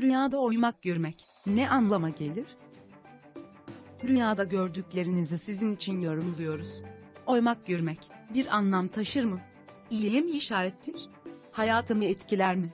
Rüyada oymak görmek ne anlama gelir? Rüyada gördüklerinizi sizin için yorumluyoruz. Oymak görmek bir anlam taşır mı? İyiye mi işarettir? Hayatımı etkiler mi?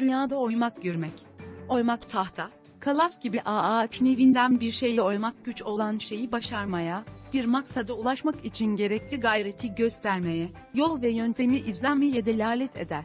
Rüyada oymak görmek. Oymak tahta, kalas gibi ağaç nevinden bir şeyi oymak güç olan şeyi başarmaya, bir maksada ulaşmak için gerekli gayreti göstermeye, yol ve yöntemi izlenmeye delalet eder.